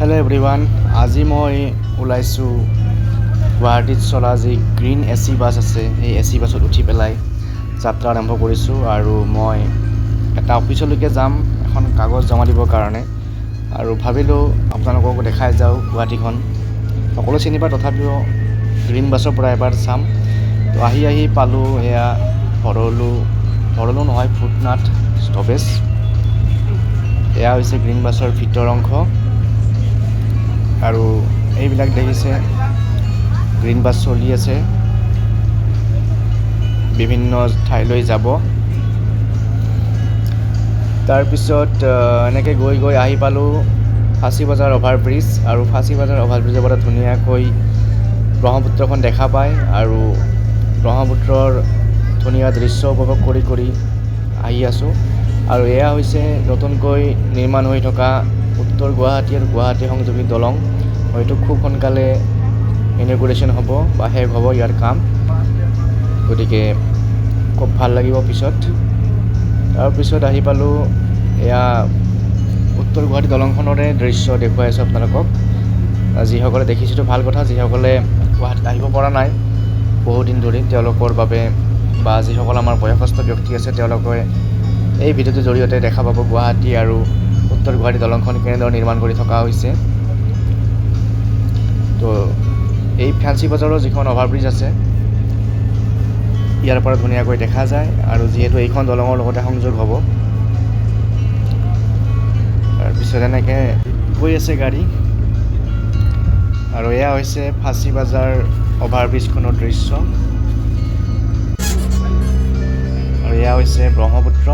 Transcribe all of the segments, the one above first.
Hello' everyone আজি মই ওলাইছোঁ গুৱাহাটীত চলা যি গ্ৰীণ এ চি বাছ আছে সেই এ চি বাছত উঠি পেলাই যাত্ৰা আৰম্ভ কৰিছোঁ আৰু মই এটা অফিচলৈকে যাম এখন কাগজ জমা দিবৰ কাৰণে। আৰু ভাবিলোঁ আপোনালোককো দেখাই যাওঁ গুৱাহাটীখন। সকলো চিনি পায় তথাপিও গ্ৰীণ বাছৰ পৰা এবাৰ চাম। তো আহি আহি পালোঁ এয়া ভৰলু ভৰলু নহয় ফুটনাথ ষ্টপেজ। এয়া হৈছে গ্ৰীণ বাছৰ ভিতৰ অংশ। আৰু এইবিলাক দেখিছে। গ্ৰীণ বাছ চলি আছে। বিভিন্ন ঠাইলৈ যাব। তাৰপিছত এনেকৈ গৈ গৈ আহি পালোঁ ফাঁচী বজাৰ অভাৰ ব্ৰিজ আৰু ফাঁচী বজাৰ অভাৰ ব্ৰিজৰ পৰা ধুনীয়াকৈ ব্ৰহ্মপুত্ৰখন দেখা পায় আৰু ব্ৰহ্মপুত্ৰৰ ধুনীয়া দৃশ্য উপভোগ কৰি কৰি আহি আছোঁ। আৰু এয়া হৈছে নতুনকৈ নিৰ্মাণ হৈ থকা উত্তৰ গুৱাহাটী আৰু গুৱাহাটী সংযোগী দলং। হয়তো খুব সোনকালে ইনগুৰেশ্যন হ'ব বা শেষ হ'ব ইয়াৰ কাম। গতিকে খুব ভালো লাগিব পিছত। তাৰপিছত আহি পালোঁ এয়া উত্তৰ গুৱাহাটী দলংখনৰে দৃশ্য দেখুৱাই আছোঁ আপোনালোকক যিসকলে দেখিছেতো ভালো কথা, যিসকলে গুৱাহাটীত আহিব পৰা নাই বহুদিন ধৰি তেওঁলোকৰ বাবে বা যিসকল আমাৰ বয়সস্থ ব্যক্তি আছে, তেওঁলোকে এই ভিডিঅ'টোৰ জৰিয়তে দেখা পাব গুৱাহাটী আৰু উত্তৰ গুৱাহাটী দলংখন কেনেদৰে নিৰ্মাণ কৰি থকা হৈছে। তো এই ফেঞ্চি বজাৰৰ যিখন অভাৰব্ৰিজ আছে, ইয়াৰ পৰা ধুনীয়াকৈ দেখা যায় আৰু যিহেতু এইখন দলঙৰ লগতে সংযোগ হ'ব। তাৰপিছত এনেকৈ গৈ আছে গাড়ী। আৰু এয়া হৈছে ফাঁচী বাজাৰ অভাৰব্ৰিজখনৰ দৃশ্য। আৰু এয়া হৈছে ব্ৰহ্মপুত্ৰ।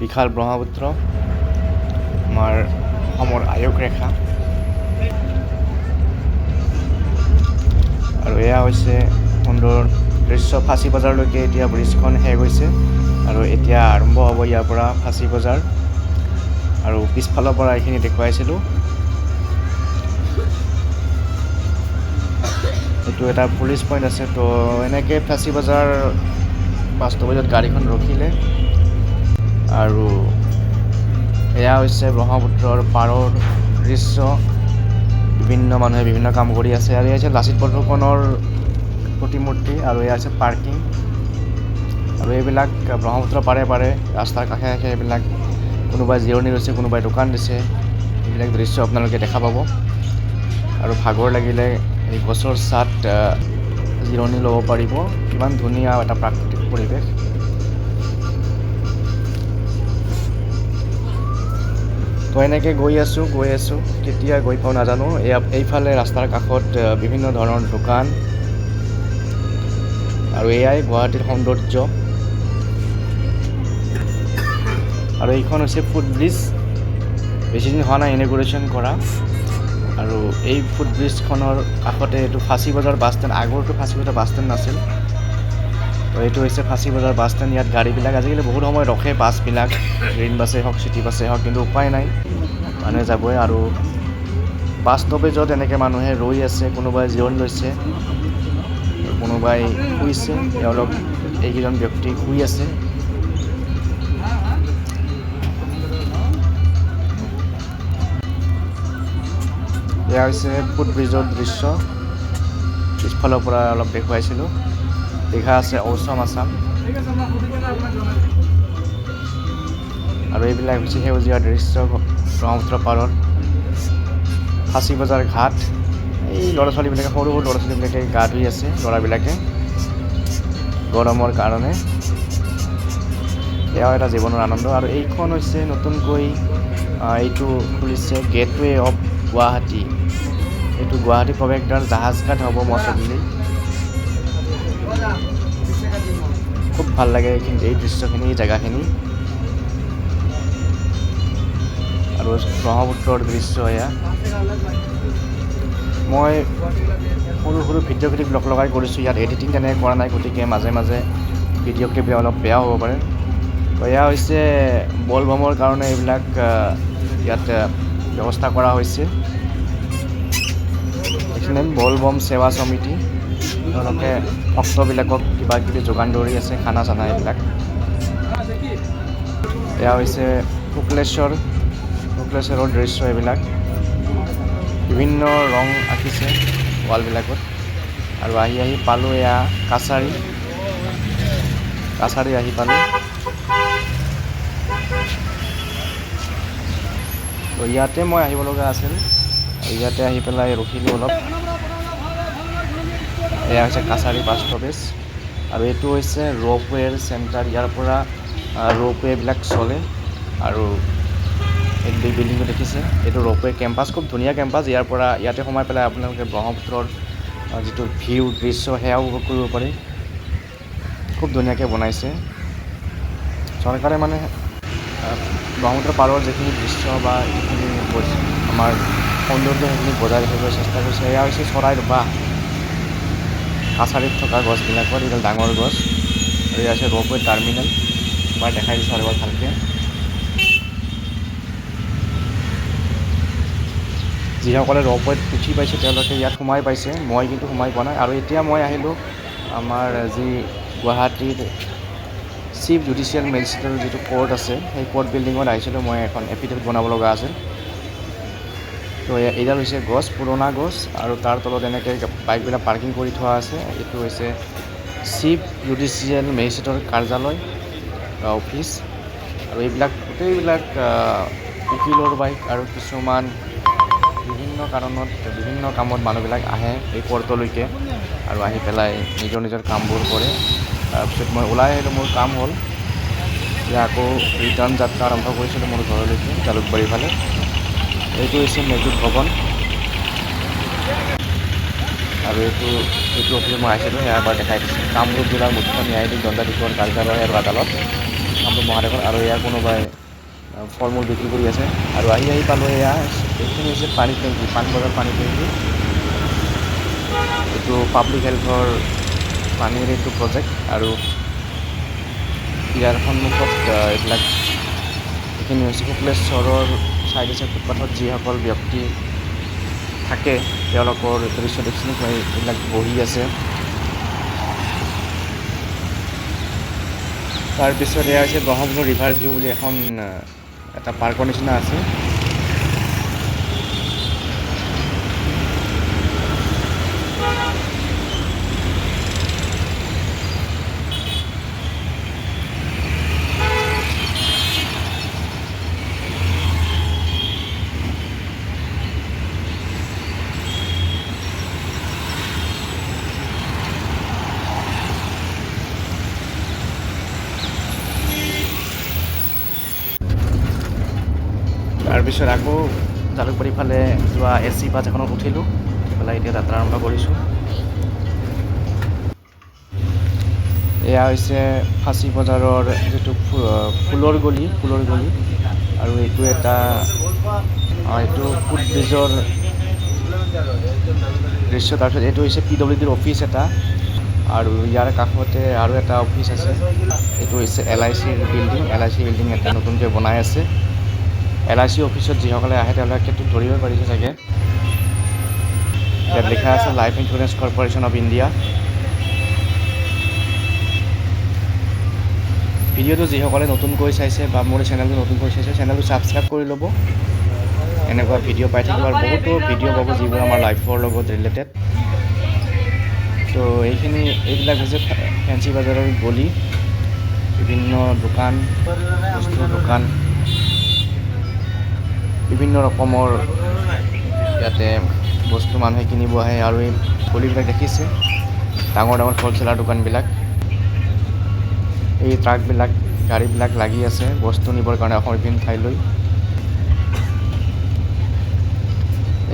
বিশাল ব্ৰহ্মপুত্ৰ। আমাৰ অসমৰ আয়ুস ৰেখা। আৰু এয়া হৈছে সুন্দৰ দৃশ্য ফাঁচী বজাৰলৈকে এতিয়া ব্ৰিজখন শেষ হৈছে আৰু এতিয়া আৰম্ভ হ'ব ইয়াৰ পৰা ফাঁচী বজাৰ। আৰু পিছফালৰ পৰা এইখিনি দেখুৱাইছিলোঁ। এইটো এটা পুলিচ পইণ্ট আছে, তো এনেকৈ ফাঁচী বজাৰ বাস্তৱত গাড়ীখন ৰখিলে। আৰু এয়া হৈছে ব্ৰহ্মপুত্ৰৰ পাৰৰ দৃশ্য। বিভিন্ন মানুহে বিভিন্ন কাম কৰি আছে আৰু এয়া হৈছে লাচিত বৰফুকনৰ প্ৰতিমূৰ্তি আৰু এয়া হৈছে পাৰ্কিং। আৰু এইবিলাক ব্ৰহ্মপুত্ৰ পাৰে পাৰে, ৰাস্তাৰ কাষে কাষে এইবিলাক কোনোবাই জিৰণি লৈছে, কোনোবাই দোকান দিছে। এইবিলাক দৃশ্য আপোনালোকে দেখা পাব। আৰু ভাগৰ লাগিলে এই গছৰ ছাঁত জিৰণি ল'ব পাৰিব। কিমান ধুনীয়া এটা প্ৰাকৃতিক পৰিৱেশ। তো এনেকৈ গৈ আছোঁ গৈ আছোঁ। কেতিয়া গৈ পাওঁ নাজানো। এয়া এইফালে ৰাস্তাৰ কাষত বিভিন্ন ধৰণৰ দোকান আৰু এয়াই গুৱাহাটীৰ সৌন্দৰ্য। আৰু এইখন হৈছে ফুটব্ৰিজ বেছিদিন হোৱা নাই ইনগুৰেশ্যন কৰা। আৰু এই ফুটব্ৰিজখনৰ কাষতে এইটো ফাঁচী বজাৰ বাছ ষ্টেণ্ড আগৰটো ফাঁচী বজাৰ বাছ ষ্টেণ্ড নাছিল। তো এইটো হৈছে ফাঁচী বজাৰ বাছ ষ্টেণ্ড। ইয়াত গাড়ীবিলাক আজিকালি বহুত সময় ৰখে বাছবিলাক। গ্ৰীণ বাছেই হওক, চিটি বাছেই হওক, কিন্তু উপায় নাই। মানুহে যাবই আৰু বাছ ষ্টপেজত এনেকৈ মানুহে ৰৈ আছে, কোনোবাই জিৰণি লৈছে, কোনোবাই শুইছে। তেওঁলোক এইকেইজন ব্যক্তি শুই আছে। এয়া হৈছে ফুটব্ৰিজৰ দৃশ্য। পিছফালৰ পৰা অলপ দেখুৱাইছিলোঁ। লিখা আছে ঔচম আছাম আৰু এইবিলাক হৈছে সেউজীয়া দৃশ্য ব্ৰহ্মপুত্ৰ পাৰত ফাঁচী বজাৰ ঘাট। এই ল'ৰা ছোৱালীবিলাকে সৰু সৰু ল'ৰা ছোৱালীবিলাকে গা ধুই আছে, ল'ৰাবিলাকে। গৰমৰ কাৰণে। এয়াও এটা জীৱনৰ আনন্দ। আৰু এইখন হৈছে নতুনকৈ এইটো খুলিছে গেটৱে অফ গুৱাহাটী এইটো গুৱাহাটী প্ৰৱেশদ্বাৰ জাহাজঘাট হ'ব মচলি খুব ভালো লাগে এইখিনি এই দৃশ্যখিনি, এই জেগাখিনি আৰু ব্ৰহ্মপুত্ৰৰ দৃশ্য এয়া। মই সৰু সৰু ভিডিঅ' ক্লিপ লগ লগাই কৰিছোঁ, ইয়াত এডিটিং তেনেকৈ কৰা নাই, গতিকে মাজে মাজে ভিডিঅ' ক্লিপ অলপ বেয়াও হ'ব পাৰে। তো এয়া হৈছে বলবমৰ কাৰণে এইবিলাক ইয়াত ব্যৱস্থা কৰা হৈছে। এইখিনি বলবম সেৱা সমিতি। তেওঁলোকে ভক্তবিলাকক কিবা কিবি যোগান ধৰি আছে, খানা চানা এইবিলাক। এয়া হৈছে শুক্লেশ্বৰ শুক্লেশ্বৰৰ দৃশ্য এইবিলাক। বিভিন্ন ৰং আঁকিছে ৱালবিলাকত। আৰু আহি আহি পালোঁ এয়া কাছাৰী। কাছাৰী আহি পালোঁ। তো ইয়াতে মই আহিব লগা আছিল। ইয়াতে আহি পেলাই ৰখিলোঁ অলপ। এয়া হৈছে কাছাৰী বাছ ষ্টপেজ আৰু এইটো হৈছে ৰ'পৱেৰ চেণ্টাৰ ইয়াৰ পৰা ৰ'পৱেবিলাক চলে আৰু এই বিল্ডিংটো দেখিছে। এইটো ৰ'পৱে কেম্পাছ খুব ধুনীয়া কেম্পাছ ইয়াৰ পৰা ইয়াতে সোমাই পেলাই আপোনালোকে ব্ৰহ্মপুত্ৰৰ যিটো ভিউ দৃশ্য সেয়াও উপভোগ কৰিব খুব ধুনীয়াকৈ বনাইছে। চৰকাৰে মানে আহ, ব্ৰহ্মপুত্ৰ পাৰৰ যিখিনি দৃশ্য বা বজ- আমাৰ সৌন্দৰ্য সেইখিনি বজাই ৰাখিবলৈ চেষ্টা কৰিছে। এয়া হৈছে চৰাইৰ বাহ। কাছাৰীত থকা গছবিলাকত এইডাল ডাঙৰ গছ। এয়া আছে ৰ'পৱে টাৰ্মিনেল এবাৰ দেখাই দিছোঁ আৰু ভালকৈ। যিসকলে ৰ'পৱেত উঠি পাইছে, তেওঁলোকে ইয়াত সোমাই পাইছে। মই কিন্তু সোমাই পোৱা নাই। আৰু এতিয়া মই আহিলোঁ আমাৰ যি গুৱাহাটীৰ চিফ জুডিচিয়েল মেজিষ্ট্ৰেটৰ যিটো কোৰ্ট আছে, সেই কোৰ্ট বিল্ডিঙত আহিছিলোঁ। মই এখন এফিডেভিট বনাব লগা আছিল। তো এইডাল হৈছে গছ, পুৰণা গছ আৰু তাৰ তলত এনেকৈ বাইকবিলাক পাৰ্কিং কৰি থোৱা আছে। এইটো হৈছে চিফ জুডিচিয়েল মেজিষ্ট্ৰেটৰ কাৰ্যালয় বা অফিচ। আৰু এইবিলাক, গোটেইবিলাক বাইক আৰু কিছুমান বিভিন্ন কাৰণত, বিভিন্ন কামত মানুহবিলাক আহে এই কৰ্টলৈকে আৰু আহি পেলাই নিজৰ নিজৰ কামবোৰ কৰে। তাৰপিছত মই ওলাই আহিলোঁ, মোৰ কাম হ'ল। এতিয়া আকৌ ৰিটাৰ্ণ যাত্ৰা আৰম্ভ কৰিছিলোঁ মোৰ ঘৰলৈকে জালুকবাৰীৰ ফালে এইটো হৈছে মেজিক ভৱন। আৰু এইটো এইটো অফিচত মই আহিছিলোঁ, সেয়া এবাৰ দেখাই দিছোঁ। কামৰূপ জিলাৰ মুখ্য ন্যায়াধীশ দণ্ডাধীশৰ কাৰ্যালয় আৰু আদালত, কামৰূপ মহাদেশৰ আৰু এয়া কোনোবাই ফল মূল বিক্ৰী কৰি আছে। আৰু আহি আহি পালোঁ এয়া। এইখিনি হৈছে পানী টেংকি পাণবজাৰ পানী টেংকি। এইটো পাব্লিক হেল্থৰ পানীৰ এইটো প্ৰজেক্ট আৰু ইয়াৰ সন্মুখত এইবিলাক এইখিনি হৈছে শুক্লেশ্বৰৰ চাইডে দিছে ফুটপাথত যিসকল ব্যক্তি থাকে, তেওঁলোকৰ দৃশ্য দেখিছিলোঁ এইবিলাক বহি আছে। তাৰপিছত এয়া হৈছে ব্ৰহ্মপুত্ৰ ৰিভাৰ ভিউ বুলি এখন এটা পাৰ্কৰ নিচিনা আছে। তাৰপিছত আকৌ জালুকবাৰী ফালে যোৱা এ চি বাছ এখনত উঠিলোঁ। উঠি পেলাই এতিয়া যাত্ৰা আৰম্ভ কৰিছোঁ। এয়া হৈছে ফাঁচী বজাৰৰ যিটো ফুলৰ গলি ফুলৰ গলি। আৰু এইটো এটা এইটো ফুট ব্ৰিজৰ দৃশ্য। তাৰপিছত এইটো হৈছে পি ডব্লিউ ডিৰ অফিচ এটা। আৰু ইয়াৰ কাষতে আৰু এটা অফিচ আছে। এইটো হৈছে এল আই চিৰ building. L I C building এটা নতুনকৈ বনাই আছে। এল আই চি অফিচত যিসকলে আহে তেওঁলোকেতো ধৰিব পাৰিছে চাগে। লিখা আছে life insurance corporation of India ভিডিঅ'টো যিসকলে নতুনকৈ চাইছে বা মোৰ চেনেলটো নতুনকৈ চাইছে, চেনেলটো ছাবস্ক্ৰাইব কৰি ল'ব। এনেকুৱা ভিডিঅ' পাই থাকিব আৰু বহুতো ভিডিঅ' পাব যিবোৰ আমাৰ লাইফৰ লগত ৰিলেটেড। তো এইখিনি, এইবিলাক হৈছে ফেঞ্চি বজাৰৰ গলি। বিভিন্ন দোকান বস্তুৰ দোকান। বিভিন্ন ৰকমৰ ইয়াতে বস্তু মানুহে কিনিব আহে আৰু এই গলিবিলাক দেখিছে। ডাঙৰ ডাঙৰ হ'লচেলাৰ দোকানবিলাক। এই ট্ৰাকবিলাক গাড়ীবিলাক লাগি আছে, বস্তু নিবৰ কাৰণে অসমৰ বিভিন্ন ঠাইলৈ।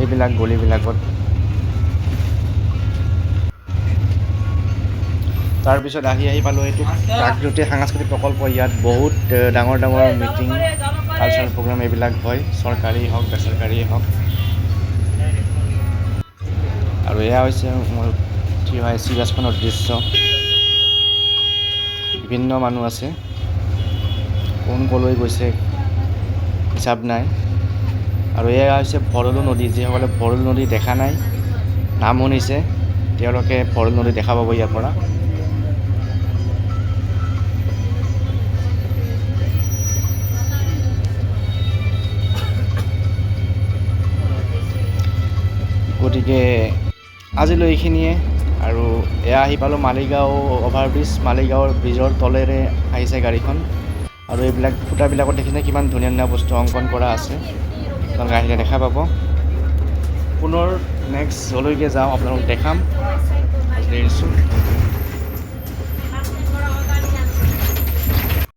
এইবিলাক গলিবিলাকত। তাৰপিছত আহি আহি পালোঁ এইটো প্ৰাগজ্যোতি সাংস্কৃতিক প্ৰকল্প, ইয়াত বহুত ডাঙৰ ডাঙৰ মিটিং কালচাৰেল প্ৰগ্ৰাম এইবিলাক হয় চৰকাৰী হওক, বেচৰকাৰীয়ে হওক। আৰু এয়া হৈছে মোৰ অহা এচি বাছখনৰ দৃশ্য। বিভিন্ন মানুহ আছে। কোন ক'লৈ গৈছে, হিচাপ নাই। আৰু এয়া হৈছে ভৰলু নদী, যিসকলে ভৰলু নদী দেখা নাই, নাম শুনিছে, তেওঁলোকে নদী দেখা পাব ইয়াৰ পৰা। গতিকে আজিলৈ এইখিনিয়ে আৰু এয়া আহি পালোঁ মালিগাঁও অভাৰব্ৰিজ মালিগাঁৱৰ ব্ৰিজৰ তলেৰে আহিছে গাড়ীখন। আৰু এইবিলাক ফুটাবিলাকত দেখিছে কিমান ধুনীয়া ধুনীয়া বস্তু অংকন কৰা আছে। আপোনালোকে আহিলে দেখা পাব। পুনৰ নেক্সট যলৈকে যাওঁ, আপোনালোকক দেখাম। এৰিছোঁ